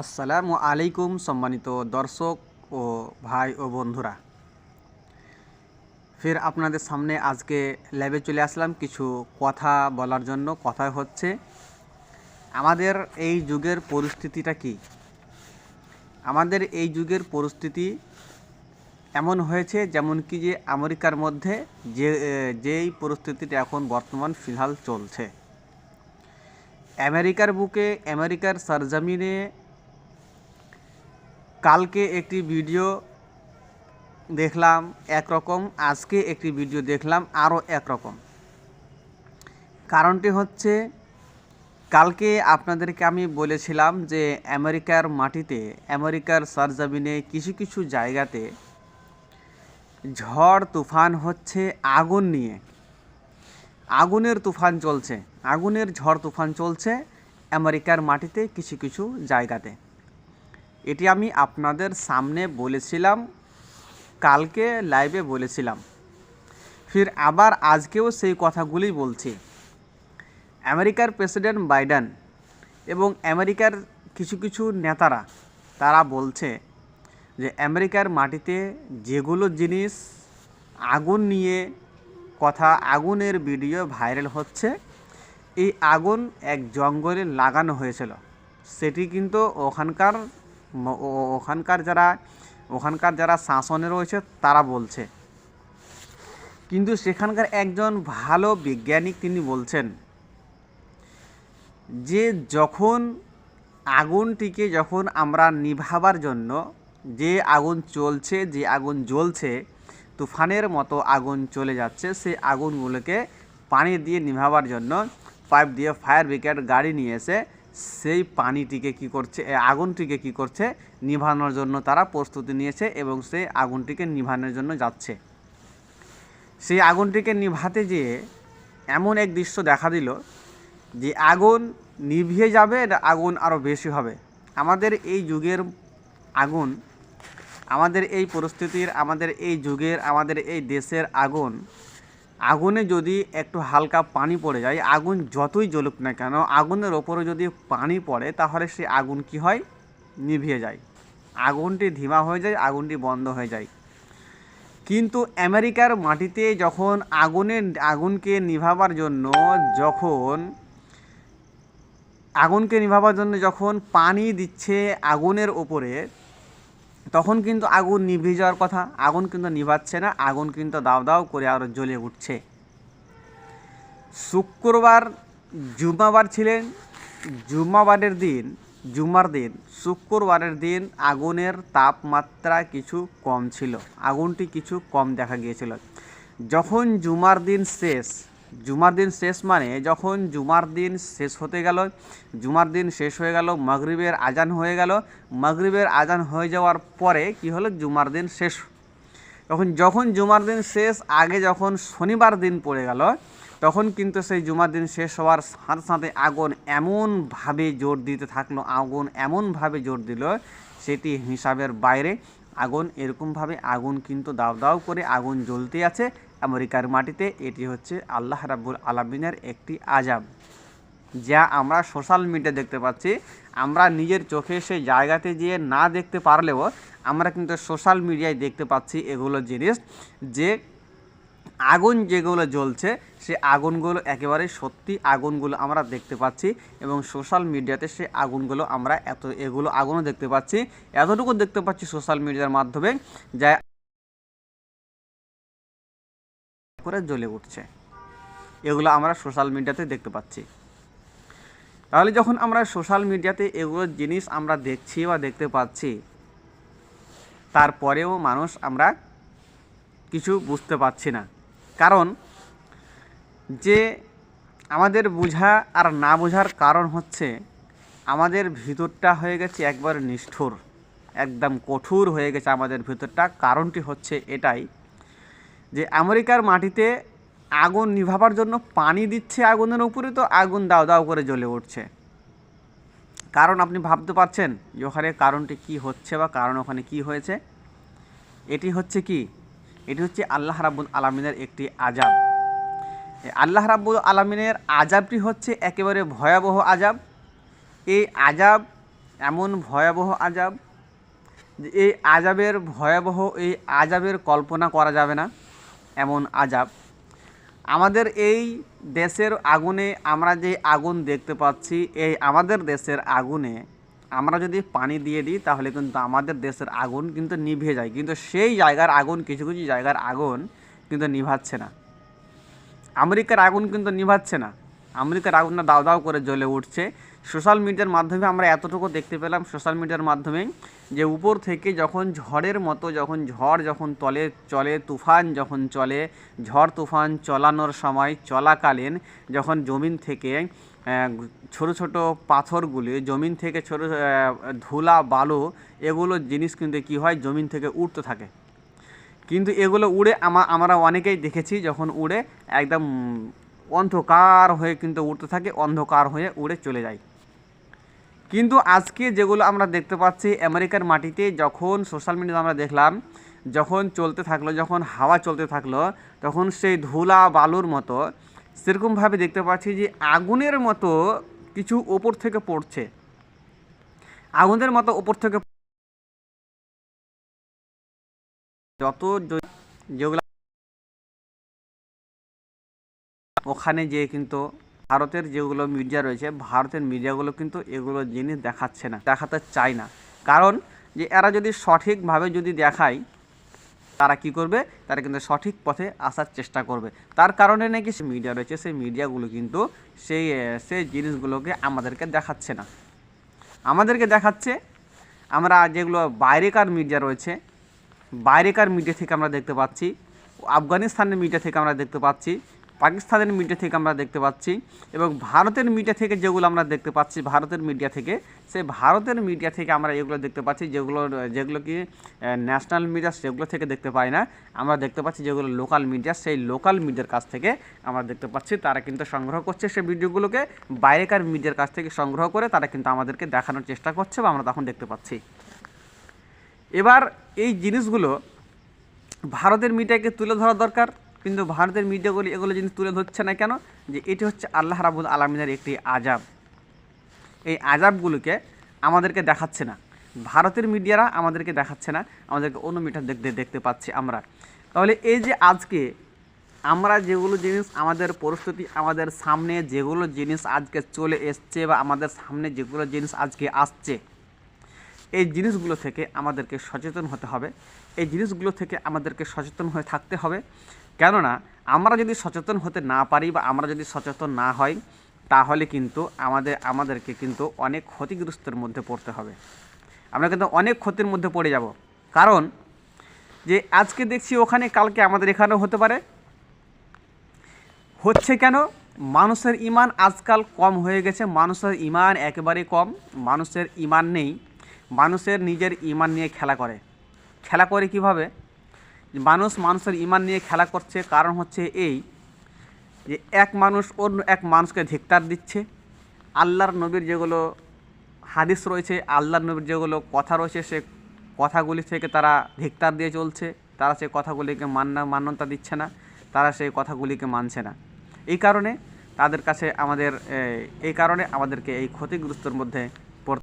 আসসালামু আলাইকুম সম্মানিত দর্শক ও ভাই ও বন্ধুরা। ফের আপনাদের সামনে আজকে ল্যাবে চলে আসলাম কিছু কথা বলার জন্য। কথা হচ্ছে, আমাদের এই যুগের পরিস্থিতিটা কি? আমাদের এই যুগের পরিস্থিতি এমন হয়েছে যেমন কি যে আমেরিকার মধ্যে যে, যেই পরিস্থিতিটা এখন বর্তমান ফিলহাল চলছে। আমেরিকার বুকে, আমেরিকার সরজমিনে কালকে একটি ভিডিও দেখলাম একরকম, আজকে একটি ভিডিও দেখলাম আরও একরকম। কারণটি হচ্ছে, কালকে আপনাদেরকে আমি বলেছিলাম যে আমেরিকার মাটিতে, আমেরিকার সরজমিনে কিছু কিছু জায়গাতে ঝড়, তুফান হচ্ছে আগুন নিয়ে। আগুনের তুফান চলছে, আগুনের ঝড়, তুফান চলছে আমেরিকার মাটিতে কিছু কিছু জায়গাতে। এটি আমি আপনাদের সামনে বলেছিলাম, কালকে লাইভে বলেছিলাম। ফির আবার আজকেও সেই কথাগুলি বলছি। আমেরিকার প্রেসিডেন্ট বাইডেন এবং আমেরিকার কিছু কিছু নেতারা, তারা বলছে যে আমেরিকার মাটিতে যেগুলো জিনিস আগুন নিয়ে কথা, আগুনের ভিডিও ভাইরাল হচ্ছে, এই আগুন এক জঙ্গলে লাগানো হয়েছিল। সেটি কিন্তু ওখানকার ওখানকার যারা ওখানকার যারা শাসনে রয়েছে, তারা বলছে। কিন্তু সেখানকার একজন ভালো বিজ্ঞানিক তিনি বলছেন যে যখন আগুনটিকে যখন আমরা নিভাবার জন্য যে আগুন চলছে, যে আগুন জ্বলছে, তুফানের মতো আগুন চলে যাচ্ছে, সেই আগুনগুলোকে পানি দিয়ে নিভাবার জন্য পাইপ দিয়ে ফায়ার ব্রিগেড গাড়ি নিয়ে এসে সেই পানিটিকে কি করছে আগুনটিকে কি করছে, নিভানোর জন্য তারা প্রস্তুতি নিয়েছে এবং সেই আগুনটিকে নিভানোর জন্য যাচ্ছে। সেই আগুনটিকে নিভাতে যেয়ে এমন এক দৃশ্য দেখা দিল যে আগুন নিভিয়ে যাবে আগুন আরও বেশি হবে। আমাদের এই যুগের আগুন, আমাদের এই পরিস্থিতির, আমাদের এই যুগের, আমাদের এই দেশের আগুন আগুনে যদি একটু হালকা পানি পড়ে যায়, আগুন যতই জ্বলুক না কেন, আগুনের ওপরে যদি পানি পড়ে, তাহলে সেই আগুন কি হয়? নিভিয়ে যায়। আগুনটি ধিমা হয়ে যায়, আগুনটি বন্ধ হয়ে যায়। কিন্তু আমেরিকার মাটিতে যখন আগুনের আগুনকে নিভাবার জন্য যখন, আগুনকে নিভাবার জন্য যখন পানি দিচ্ছে আগুনের ওপরে তখন কিন্তু আগুন নিভে যাওয়ার কথা। আগুন কিন্তু নিভাচ্ছে না, আগুন কিন্তু দাও দাও করে আরও জ্বলে উঠছে। শুক্রবার জুমাবার ছিলেন জুমাবারের দিন জুমার দিন, শুক্রবারের দিন আগুনের তাপমাত্রা কিছু কম ছিল, আগুনটি কিছু কম দেখা গিয়েছিল। যখন জুমার দিন শেষ জুমার দিন শেষ মানে যখন জুমার দিন শেষ হতে গেল, জুমার দিন শেষ হয়ে গেল, মাগরিবের আজান হয়ে গেল, মাগরিবের আজান হয়ে যাওয়ার পরে কি হলো? জুমার দিন শেষ। তখন যখন জুমার দিন শেষ, আগে যখন শনিবার দিন পড়ে গেল, তখন কিন্তু সেই জুমার দিন শেষ হওয়ার সাথে সাথে আগুন এমনভাবে জোর দিতে থাকল, আগুন এমনভাবে জোর দিল, সেটি হিসাবের বাইরে আগুন, এরকমভাবে আগুন কিন্তু দাও দাও করে আগুন জ্বলতে আছে। আমেরিকার মাটিতে এটি হচ্ছে আল্লাহ রাব্বুল আলমিনের একটি আজাব যা আমরা সোশ্যাল মিডিয়া দেখতে পাচ্ছি। আমরা নিজের চোখে সেই জায়গাতে গিয়ে না দেখতে পারলেও আমরা কিন্তু সোশ্যাল মিডিয়ায় দেখতে পাচ্ছি এগুলো জিনিস। যে আগুন যেগুলো জ্বলছে সে আগুনগুলো একেবারে সত্যি আগুনগুলো আমরা দেখতে পাচ্ছি এবং সোশ্যাল মিডিয়াতে সে আগুনগুলো আমরা এত, এগুলো আগুনও দেখতে পাচ্ছি। এতটুকু দেখতে পাচ্ছি সোশ্যাল মিডিয়ার মাধ্যমে যা করে জ্বলে উঠছে। এগুলো আমরা সোশ্যাল মিডিয়াতে দেখতে পাচ্ছি। তাহলে যখন আমরা সোশ্যাল মিডিয়াতে এগুলো জিনিস আমরা দেখছি বা দেখতে পাচ্ছি, তারপরেও মানুষ আমরা কিছু বুঝতে পারছি না। কারণ যে আমাদের বোঝা আর না বোঝার কারণ হচ্ছে আমাদের ভিতরটা হয়ে গেছে একবার নিষ্ঠুর, একদম কঠোর হয়ে গেছে আমাদের ভিতরটা। কারণটি হচ্ছে এটাই যে আমেরিকার মাটিতে আগুন নিভাবার জন্য পানি দিচ্ছে আগুনের উপরে তো আগুন দাও দাও করে জ্বলে উঠছে। কারণ আপনি ভাবতে পারছেন যে ওখানে কারণটি কি হচ্ছে বা কারণ ওখানে কি হয়েছে? এটি হচ্ছে কি এটি হচ্ছে আল্লাহ রাব্বুল আলমিনের একটি আজাব আল্লাহ রাব্বুল আলমিনের আজাবটি হচ্ছে একেবারে ভয়াবহ আজাব এই আজাব এমন ভয়াবহ আজাব এই আজাবের ভয়াবহ এই আজাবের কল্পনা করা যাবে না এমন আজাব আমাদের এই দেশের আগুনে আমরা যে আগুন দেখতে পাচ্ছি, এই আমাদের দেশের আগুনে আমরা যদি পানি দিয়ে দিই, তাহলে কিন্তু আমাদের দেশের আগুন কিন্তু নিভে যায়। কিন্তু সেই জায়গার আগুন, কিছু কিছু জায়গার আগুন কিন্তু নিভাচ্ছে না। আমেরিকার আগুন কিন্তু নিভাচ্ছে না। আমেরিকার আগুনটা দাও দাও করে জ্বলে উঠছে। সোশ্যাল মিডিয়ার মাধ্যমে আমরা এতটুকু দেখতে পেলাম, সোশ্যাল মিডিয়ার মাধ্যমে যে উপর থেকে যখন ঝড়ের মতো, যখন ঝড় যখন তলে চলে, তুফান যখন চলে, ঝড় তুফান চলানোর সময় চলাকালীন যখন জমিন থেকে ছোট ছোট পাথরগুলি জমিন থেকে ছোট ধুলা, বালু, এগুলো জিনিস কিন্তু কি হয়? জমিন থেকে উঠতে থাকে। কিন্তু এগুলো উড়ে আমা আমরা অনেকেই দেখেছি যখন উড়ে একদম অন্ধকার হয়ে কিন্তু উড়তে থাকে, অন্ধকার হয়ে উড়ে চলে যায়। কিন্তু আজকে যেগুলো আমরা দেখতে পাচ্ছি আমেরিকার মাটিতে, যখন সোশ্যাল মিডিয়াতে আমরা দেখলাম, যখন চলতে থাকল, যখন হাওয়া চলতে থাকল, তখন সেই ধুলা, বালুর মতো সেরকমভাবে দেখতে পাচ্ছি যে আগুনের মতো কিছু ওপর থেকে পড়ছে। আগুনের মতো ওপর থেকে যত যেগুলো ওখানে যে কিন্তু ভারতের যেগুলো মিডিয়া রয়েছে, ভারতের মিডিয়াগুলো কিন্তু এগুলো জিনিস দেখাচ্ছে না, দেখাতে চায় না। কারণ যে এরা যদি সঠিকভাবে যদি দেখায় তারা কি করবে? তারা কিন্তু সঠিক পথে আসার চেষ্টা করবে। তার কারণে নাকি সে মিডিয়া রয়েছে, সেই মিডিয়াগুলো কিন্তু সেই সেই জিনিসগুলোকে আমাদেরকে দেখাচ্ছে না। আমাদেরকে দেখাচ্ছে, আমরা যেগুলো বাইরেকার মিডিয়া রয়েছে, বাইরেকার মিডিয়া থেকে আমরা দেখতে পাচ্ছি, আফগানিস্তানের মিডিয়া থেকে আমরা দেখতে পাচ্ছি পাকিস্তানের মিডিয়া থেকে আমরা দেখতে পাচ্ছি এবং ভারতের মিডিয়া থেকে যেগুলো আমরা দেখতে পাচ্ছি, ভারতের মিডিয়া থেকে, সেই ভারতের মিডিয়া থেকে আমরা এগুলো দেখতে পাচ্ছি যেগুলো যেগুলো কি ন্যাশনাল মিডিয়া সেগুলো থেকে দেখতে পাই না। আমরা দেখতে পাচ্ছি যেগুলো লোকাল মিডিয়া সেই লোকাল মিডিয়ার কাছ থেকে আমরা দেখতে পাচ্ছি। তারা কিন্তু সংগ্রহ করছে সেই ভিডিওগুলোকে, বাইরেকার মিডিয়ার কাছ থেকে সংগ্রহ করে তারা কিন্তু আমাদেরকে দেখানোর চেষ্টা করছে বা আমরা তখন দেখতে পাচ্ছি। এবার এই জিনিসগুলো ভারতের মিডিয়াকে তুলে ধরা দরকার। কিন্তু ভারতের মিডিয়াগুলি এগুলো জিনিস তুলে ধরছে না কেন? যে এটি হচ্ছে আল্লাহ রাবুল আলমিনের একটি আজাব এই আজাবগুলোকে আমাদেরকে দেখাচ্ছে না। ভারতের মিডিয়ারা আমাদেরকে দেখাচ্ছে না। আমাদেরকে অন্য মিডিয়া দেখতে দেখতে পাচ্ছি আমরা। তাহলে এই যে আজকে আমরা যেগুলো জিনিস আমাদের পরিস্থিতি, আমাদের সামনে যেগুলো জিনিস আজকে চলে এসছে বা আমাদের সামনে যেগুলো জিনিস আজকে আসছে, এই জিনিসগুলো থেকে আমাদেরকে সচেতন হতে হবে। এই জিনিসগুলো থেকে আমাদেরকে সচেতন হয়ে থাকতে হবে। কেননা আমরা যদি সচেতন হতে না পারি বা আমরা যদি সচেতন না হই, তাহলে কিন্তু আমাদের, আমাদেরকে কিন্তু অনেক ক্ষতিগ্রস্তের মধ্যে পড়তে হবে। আমরা কিন্তু অনেক ক্ষতির মধ্যে পড়ে যাব। কারণ যে আজকে দেখছি ওখানে, কালকে আমাদের এখানেও হতে পারে। হচ্ছে কেন? মানুষের ইমান আজকাল কম হয়ে গেছে। মানুষের ইমান একেবারে কম। মানুষের ইমান নেই। মানুষের নিজের ইমান নিয়ে খেলা করে। খেলা করে কীভাবে? মানুষ মানুষের ইমান নিয়ে খেলা করছে, কারণ হচ্ছে এই যে এক মানুষ অন্য এক মানুষকে ধিক্তার দিচ্ছে। আল্লাহর নবীর যেগুলো হাদিস রয়েছে, আল্লাহর নবীর যেগুলো কথা রয়েছে, সে কথাগুলি থেকে তারা ধিক্তার দিয়ে চলছে। তারা সেই কথাগুলিকে মান্য মান্যতা দিচ্ছে না। তারা সেই কথাগুলিকে মানছে না। এই কারণে তাদের কাছে আমাদের এই কারণে আমাদেরকে এই ক্ষতিগ্রস্তর মধ্যে